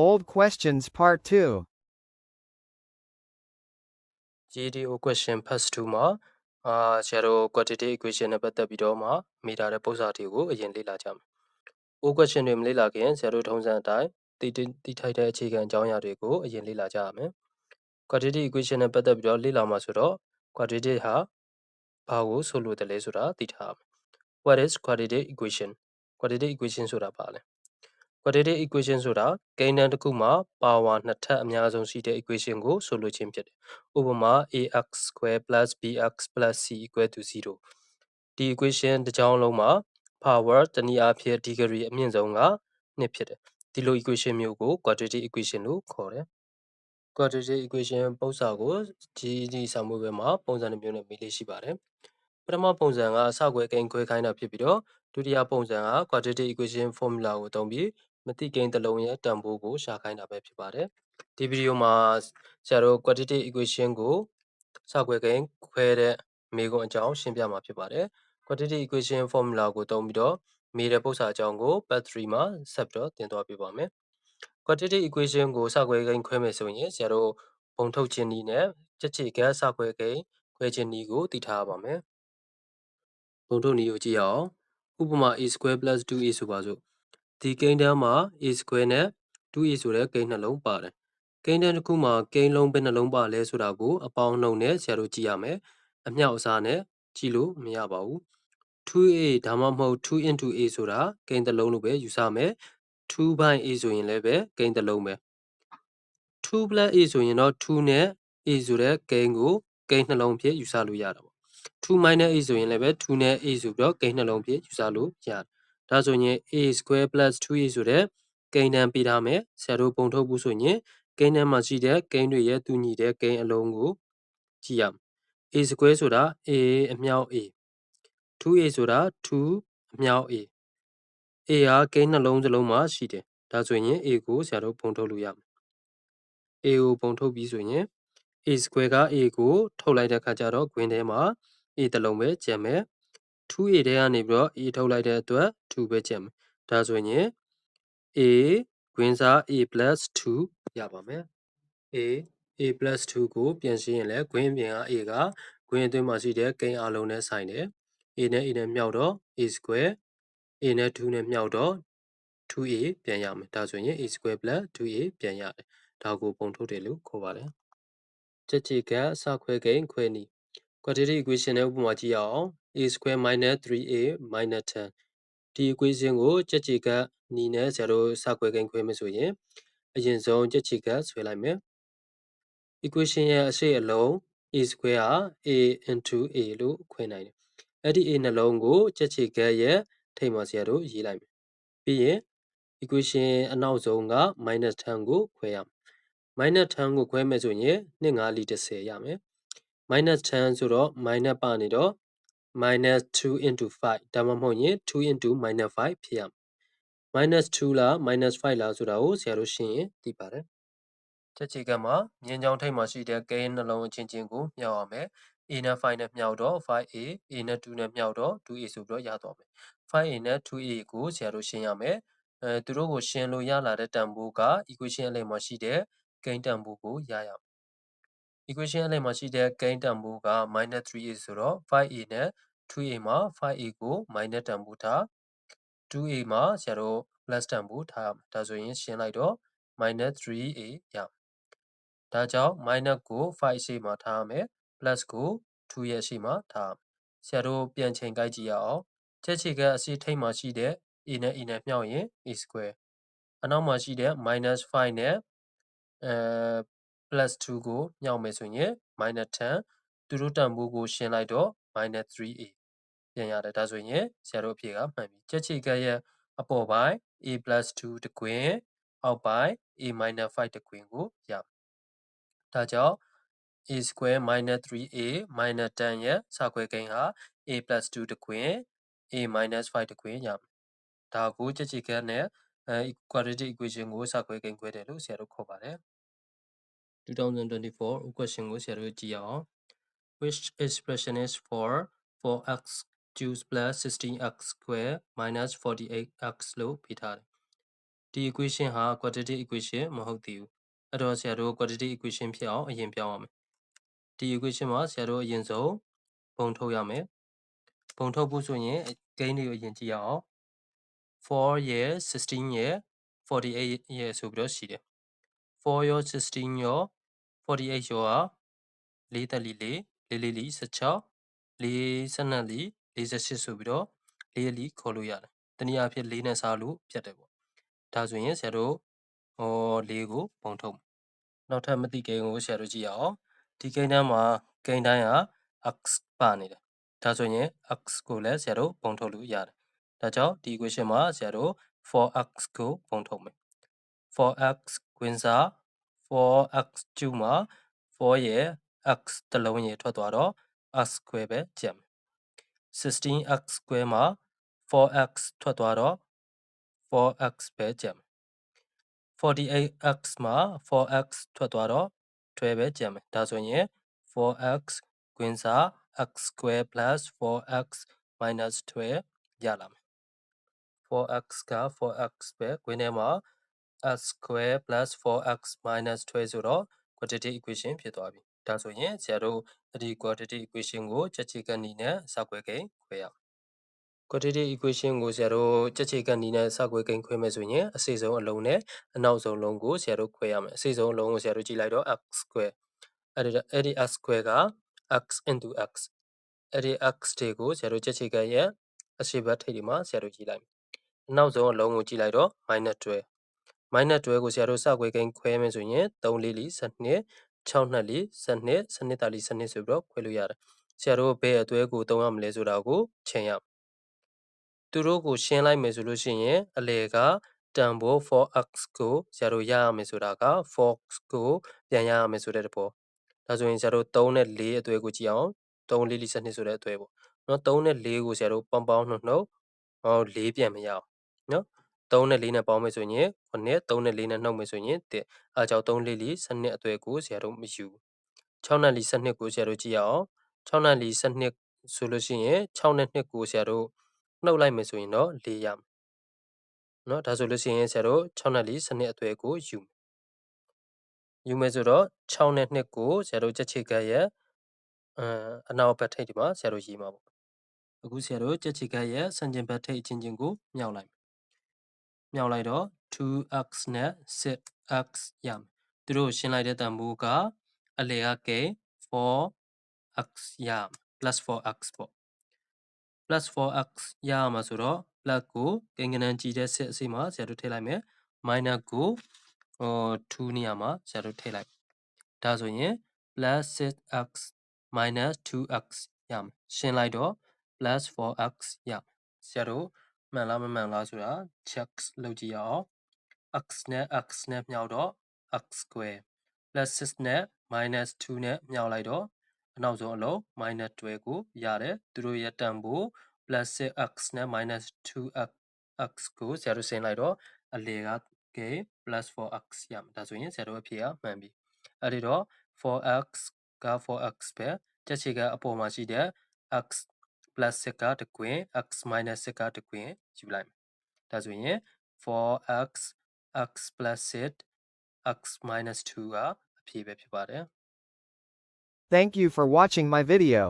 Old Questions Part 2. GDO question first 2မှာအာဆရာတို့ quantitative equation နဲ့ပတ်သက်ပြီးတော့မှမိထားတဲ့ပုံစံတွေကိုအရင်လေ့လာကြမယ်။ O question တွေမလေ့လာခင်ဆရာတို့ထုံးစံအတိုင်းတည်တည်ထိုက်တဲ့အခြေခံအကြောင်းအရာတွေကိုအရင်လေ့လာကြရမယ်။ quantitative equation နဲ့ပတ်သက်ပြီးတော့လေ့လာမှာဆိုတော့ quantitative ဟာဘာကိုဆိုလိုတယ်လဲဆိုတာသိထားရမယ်။ What is quantitative equation? quantitative equation ဆိုတာဘာလဲ။ quantitative equation ဆိုတာကိန်းတန်းတစ်ခုမှာ power နှစ်ထပ်အများဆုံးရှိတဲ့ equation ကိုဆိုလိုခြင်းဖြစ်တယ်။ဥပမာ ax square plus bx plus c equal to 0ဒီ equation တစ်ကြောင်းလုံးမှာ power တနည်းအားဖြင့် degree အမြင့်ဆုံးက2ဖြစ်တယ်။ဒီလို equation မျိုးကို quadratic equation လို့ခေါ်တယ်။ quadratic equation ပုံစံကို GED စာမေးပွဲမှာပုံစံတစ်မျိုးနဲ့မေးလေ့ရှိပါတယ်။ပထမပုံစံကစကွဲကိန်းခွဲခိုင်းတာဖြစ်ပြီးတော့ဒုတိယပုံစံက quadratic equation formula ကိုသုံးပြီး မသိကိန်းတစ်လုံးရဲ့တန်ဖိုးကိုရှာခိုင်းတာပဲဖြစ်ပါတယ်။ဒီဗီဒီယိုမှာဆရာတို့ quadratic equation ကိုစကွဲကိန်းခွဲတဲ့မေးခွန်းအကြောင်းရှင်းပြမှာဖြစ်ပါတယ်။ quadratic equation formula ကိုသုံးပြီးတော့မေးတဲ့ပု္ပ္ပာအကြောင်းကို part 3မှာဆက်ပြီးတော့သင်သွားပေးပါမယ်။ quadratic equation ကိုစကွဲကိန်းခွဲမယ်ဆိုရင်ဆရာတို့ပုံထုတ်ခြင်းနည်းနဲ့ကြက်ခြေကစကွဲကိန်းခွဲခြင်းနည်းကိုသိထားရပါမယ်။ပုံထုတ်နည်းကိုကြည့်ရအောင်။ဥပမာ a square plus 2a ဆိုပါစို့။ ဒီကိန်းတန်းမှာ a square နဲ့ 2a ဆိုတဲ့ကိန်းနှလုံးပါတယ်။ကိန်းတန်းတစ်ခုမှာကိန်းလုံးဘယ်နှလုံးပါလဲဆိုတာကိုအပေါင်းအနှုန်းနဲ့ဆရာတို့ကြည့်ရမယ်။အမြောက်အစားနဲ့ကြည့်လို့မရပါဘူး။ 2a ဒါမှမဟုတ် 2 into a ဆိုတာကိန်းတစ်လုံးလို့ပဲယူဆမယ်။2 by a ဆိုရင်လည်းပဲကိန်းတစ်လုံးပဲ။2 plus a ဆိုရင်တော့2နဲ့ a ဆိုတဲ့ကိန်းကိုကိန်းနှလုံးဖြစ်ယူဆလို့ရတာပေါ့။2 minus a ဆိုရင်လည်းပဲ2နဲ့ a ဆိုပြီးတော့ကိန်းနှလုံးဖြစ်ယူဆလို့ရတယ်။ ဒါဆိုရင် a square plus 2a ဆိုတဲ့ကိန်းတန်းပေးထားမယ်။ဆရာတို့ပုံထုတ်ဖို့ဆိုရင်ကိန်းတန်းမှာရှိတဲ့ကိန်းတွေရဲ့တူညီတဲ့ကိန်းအလုံးကိုကြည့်ရမယ်။ a square ဆိုတာ a အမြောက် a 2a ဆိုတာ2အမြောက် a a ဟာကိန်းနှလုံးစလုံးမှာရှိတယ်။ဒါဆိုရင် a ကိုဆရာတို့ပုံထုတ်လို့ရမယ်။ a ကိုပုံထုတ်ပြီးဆိုရင် a square က a ကို ထုတ်လိုက်တဲ့အခါကျတော့ခွင်းထဲမှာ a တစ်လုံးပဲကျန်မယ်။ 2a ထဲကနေပြီးတော့ a ထုတ်လိုက်တဲ့အတွက်2ပဲကျန်မယ်။ဒါဆိုရင် a ခွင်းစား a plus 2ရပါမယ်။ a a plus 2ကိုပြန်ရှင်းရင်လည်းခွင်းအပြင်က a ကခွင်းအတွင်းမှာရှိတဲ့ကိန်းအလုံးနဲ့ဆိုင်တယ်။ a နဲ့ a နဲ့မြောက်တော့ a square a နဲ့2နဲ့မြောက်တော့ 2a ပြန်ရမယ်။ဒါဆိုရင် a square plus 2a ပြန်ရတယ်။ဒါကိုပုံထုတ်တယ်လို့ခေါ်ပါတယ်။ချက်ချေကစခွဲကိန်းခွဲနည်း quadratic equation နဲ့ဥပမာကြည့်ရအောင် a square minus 3a minus 10ဒီ equation ကိုချက်ချေကနီးနဲ့ဆရာတို့စခွဲကိန်းခွဲမယ်ဆိုရင်အရင်ဆုံးချက်ချေကဆွဲလိုက်မယ် equation ရဲ့အရှိအလုံး a square ဟာ a into a လို့ခွဲနိုင်တယ်အဲ့ဒီ a နှလုံးကိုချက်ချေကရဲ့ထိပ်မှာဆရာတို့ရေးလိုက်မယ်ပြီးရင် equation အနောက်ဆုံးက minus 10 ကိုခွဲရမယ် minus 10 ကိုခွဲမယ်ဆိုရင်2 5လီ30ရမယ် minus 10 ဆိုတော့ minus ပါနေတော့ minus 2 into 5ဒါမှမဟုတ်ရင်2 into minus 5ဖြစ်ရမယ် minus 2လား minus 5လားဆိုတာကိုဆရာတို့ရှင်းရင်သိပါတယ်ချက်ချေကမှာမြင်းချောင်းထိပ်မှာရှိတဲ့ကိန်းနှလုံးအချင်းချင်းကိုမြောက်ရမယ် a နဲ့ 5နဲ့မြောက်တော့ 5a a နဲ့ 2နဲ့မြောက်တော့ 2a ဆိုပြီးတော့ရသွားမယ် 5a နဲ့ 2a ကိုဆရာတို့ရှင်းရမယ်အဲသူတို့ကိုရှင်းလို့ရလာတဲ့တန်ဖိုးက equation အလယ်မှာရှိတဲ့ကိန်းတန်ဖိုးကိုရရမယ် equation အလယ်မှာရှိတဲ့ကိန်းတန်ဖိုးက -3a ဆိုတော့ 5a နဲ့ 2a မှာ 5a ကို minus တန်ဖိုးထား 2a မှာဆရာတို့ plus တန်ဖိုးထားရမယ်ဒါဆိုရင်ရှင်းလိုက်တော့ -3a ရမယ်ဒါကြောင့် minus ကို5ရှေ့မှာထားရမယ် plus ကို2ရဲ့ရှေ့မှာထားရမယ်ဆရာတို့ပြန်ချိန်ကြိုက်ကြည့်ရအောင်ချက်ချေကအစီထိပ်မှာရှိတဲ့ a နဲ့ a နဲ့မြှောက်ရင် a square အနောက်မှာရှိတဲ့ minus 5နဲ့အဲ plus 2 ကိုမြှောက်မယ်ဆိုရင် minus 10 သူတို့တန်ဖိုးကိုရှင်းလိုက်တော့ minus 3a ပြန်ရတယ်ဒါဆိုရင်ဆရာတို့အဖြေကမှန်ပြီချက်ချေကရဲ့အပေါ်ပိုင်း a plus 2တကွင်းအောက်ပိုင်း a minus 5တကွင်းကိုရမယ်ဒါကြောင့် a square minus 3a minus 10ရဲ့စခွဲကိန်းဟာ a plus 2တကွင်း a minus 5တကွင်းရမယ်ဒါကိုချက်ချေကနဲ့အဲ quadratic equation ကိုစခွဲကိန်းခွဲတယ်လို့ဆရာတို့ခေါ်ပါတယ် 2024 question ကိုဆရာတို့ကြည့်အောင် which expression is for 4x cubed plus 16x square minus 48x လို့ပေးထားတယ်ဒီဒီ equation ဟာ quadratic equation မဟုတ်သေးဘူးအဲ့တော့ဆရာတို့ quadratic equation ဖြစ်အောင်အရင်ပြောင်းရမယ်ဒီ equation မှာဆရာတို့အရင်ဆုံးပုံထုတ်ရမယ်ပုံထုတ်ဖို့ဆိုရင်ဂိမ်းတွေကိုအရင်ကြည့်ရအောင်4ရဲ့16ရဲ့48ရဲ့ဆိုပြီးတော့ရှိတယ်4ရော16ရော 48ရောက4တက်လီ4 4လီလီ16 4 12လီ48ဆိုပြီးတော့4လီခေါ်လို့ရတယ်တနည်းအားဖြင့်4နဲ့စားလို့ပြတ်တယ်ပေါ့ဒါဆိုရင်ဆရာတို့ဟော4ကိုပုံထုတ်မယ်နောက်ထပ်မသိကိန်းကိုဆရာတို့ကြည့်ရအောင်ဒီကိန်းတန်းမှာကိန်းတိုင်းက x ပါနေတယ်ဒါဆိုရင် x ကိုလည်းဆရာတို့ပုံထုတ်လို့ရတယ်ဒါကြောင့်ဒီ equation မှာဆရာတို့ 4x ကိုပုံထုတ်မယ် 4x ကွင်းစား 4x ကျူမှာ4ရဲ့ x တစ်လုံးရေထွက်သွားတော့ x square ပဲကျန်မယ် 16x square မှာ 4x ထွက်သွားတော့ 4x ပဲကျန်မယ် 48x မှာ 4x ထွက်သွားတော့12ပဲကျန်မယ်ဒါဆိုရင် 4x ကွင်းစား x square plus 4x minus 12ရလာမယ် 4x က 4x ပဲကွင်းထဲမှာ x square plus 4x minus 12ဆိုတော့ quadratic equation ဖြစ်သွားပြီဒါဆိုရင်ဆရာတို့အဲ့ဒီ quadratic equation ကိုချက်ချေကနီနဲ့စောက်ခွဲကိန်းခွဲရအောင် quadratic equation ကိုဆရာတို့ချက်ချေကနီနဲ့စောက်ခွဲကိန်းခွဲမယ်ဆိုရင်အစိဆုံးအလုံးနဲ့အနောက်ဆုံးလုံးကိုဆရာတို့ခွဲရမယ်အစိဆုံးအလုံးကိုဆရာတို့ကြည့်လိုက်တော့ x square အဲ့ဒီအဲ့ဒီ x square က x into x အဲ့ဒီ x တွေကိုဆရာတို့ချက်ချေကရဲ့အရှိဘတ်ထိပ်ဒီမှာဆရာတို့ကြည့်လိုက်အနောက်ဆုံးအလုံးကိုကြည့်လိုက်တော့ -12 minus 12ကိုဆရာတို့စကွဲကိန်းခွဲမယ်ဆိုရင်3လေးလီ12 6နှစ်လီ12 12တာလီ12ဆိုပြီးတော့ခွဲလို့ရတယ်ဆရာတို့ဘယ်အသွဲကိုသုံးရမလဲဆိုတာကိုချိန်ရသူတို့ကိုရှင်းလိုက်မယ်ဆိုလို့ရှိရင်အလေကတန်ဖိုး 4x ကိုဆရာတို့ရရမယ်ဆိုတာက 4x ကိုပြန်ရရမယ်ဆိုတဲ့တဘောဒါဆိုရင်ဆရာတို့3နဲ့4အသွဲကိုကြည့်အောင်3လေးလီ12ဆိုတဲ့အသွဲပေါ့နော်3နဲ့4ကိုဆရာတို့ပေါင်းပေါင်းနှုတ်နှုတ်ဟော4ပြန်မရအောင်နော် 3နဲ့4နဲ့ပေါင်းမယ်ဆိုရင်9 3နဲ့4နဲ့နှုတ်မယ်ဆိုရင်1အဲကြောင့်3လေးလီစနစ်အသွဲကိုဆရာတို့မယူ6နဲ့လီစနစ်ကိုဆရာတို့ကြည့်ရအောင်6နဲ့လီစနစ်ဆိုလို့ရှိရင်6နဲ့2ကိုဆရာတို့နှုတ်လိုက်မယ်ဆိုရင်တော့4ရမယ်နော်ဒါဆိုလို့ရှိရင်ဆရာတို့6နဲ့လီစနစ်အသွဲကိုယူယူမယ်ဆိုတော့6နဲ့2ကိုဆရာတို့ချက်ချေကတ်ရဲ့အအနောက်ဘက်ထိပ်ဒီမှာဆရာတို့ရေးမှာပေါ့အခုဆရာတို့ချက်ချေကတ်ရဲ့ဆန့်ကျင်ဘက်ထိပ်အချင်းချင်းကိုမြောက်လိုက် မြောက်လိုက်တော့ 2x နဲ့ 6x ရမယ်သူတို့ရှင်းလိုက်တဲ့တန်ဖိုးကအလယ်ကက 4x ရမယ် plus 4x ပေါ့ plus 4x ရမှာဆိုတော့ plus ကိုကိန်းကနန်းကြည့်တဲ့ဆက်အစိမှာဆရာတို့ထည့်လိုက်မယ် minus ကိုဟို2နေရာမှာဆရာတို့ထည့်လိုက်ဒါဆိုရင် plus 6x minus 2x ရမယ်ရှင်းလိုက်တော့ plus 4x ရမယ်ဆရာတို့ မှန်လားမမှန်လားဆိုတာ check လုပ်ကြည့်ရအောင် x နဲ့ x နဲ့မြောက်တော့ x square plus 6နဲ့ minus 2နဲ့မြောက်လိုက်တော့အနောက်ဆုံးအလုံး minus 12ကိုရတယ်သူတို့ရဲ့တန်ဖိုး plus 6x နဲ့ minus 2x x ကိုဆရာတို့ဆင်းလိုက်တော့အလေကက plus 4x ရမယ်ဒါဆိုရင်ဆရာတို့အဖြေကမှန်ပြီအဲ့ဒီတော့ 4x က 4x ပဲတက်ချေကအပေါ်မှာရှိတဲ့ x plus 6ကတကွင် x minus 6ကတကွင်ယူလိုက်မယ်ဒါဆိုရင် 4x x plus 6 x minus 2ကအဖြေပဲဖြစ်ပါတယ် Thank you for watching my video.